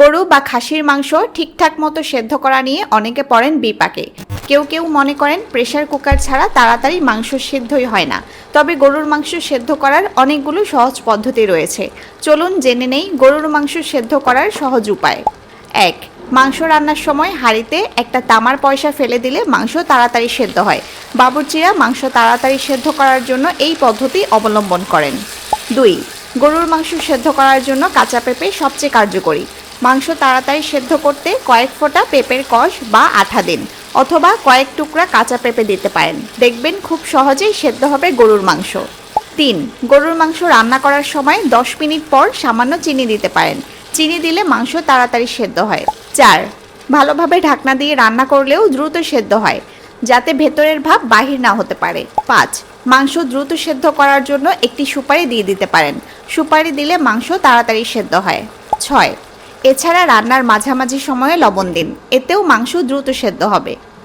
গরু বা খাসির মাংস ঠিকঠাক মতো সেদ্ধ করা নিয়ে অনেকে পড়েন বিপাকে। কেউ কেউ মনে করেন প্রেশার কুকার ছাড়া তাড়াতাড়ি মাংস সেদ্ধই হয় না। তবে গরুর মাংস সেদ্ধ করার অনেকগুলো সহজ পদ্ধতি রয়েছে। চলুন জেনে নেই গরুর মাংস সেদ্ধ করার সহজ উপায়। এক, মাংস রান্নার সময় হাঁড়িতে একটা তামার পয়সা ফেলে দিলে মাংস তাড়াতাড়ি সেদ্ধ হয়। বাবুর্চিরা মাংস তাড়াতাড়ি সেদ্ধ করার জন্য এই পদ্ধতি অবলম্বন করেন। দুই, গরুর মাংস সেদ্ধ করার জন্য কাঁচা পেঁপে সবচেয়ে কার্যকরী। মাংস তাড়াতাড়ি সেদ্ধ করতে কয়েক ফোঁটা পেঁপের কষ বা আঠা দিন, অথবা কয়েক টুকরা কাঁচা পেঁপে দিতে পারেন। দেখবেন খুব সহজেই সেদ্ধ হবে গরুর মাংস। তিন, গরুর মাংস রান্না করার সময় দশ মিনিট পর সামান্য চিনি দিতে পারেন। চিনি দিলে মাংস তাড়াতাড়ি সেদ্ধ হয়। চার, ভালোভাবে ঢাকনা দিয়ে রান্না করলেও দ্রুত সেদ্ধ হয়, যাতে ভেতরের ভাব বাহির না হতে পারে। পাঁচ, মাংস দ্রুত সেদ্ধ করার জন্য একটি সুপারি দিয়ে দিতে পারেন। সুপারি দিলে মাংস তাড়াতাড়ি সেদ্ধ হয়। ছয় এছাড়া রান্নার মাঝামাঝি সময়ে লবণ দিন। এতেও মাংস দ্রুত সেদ্ধ হবে।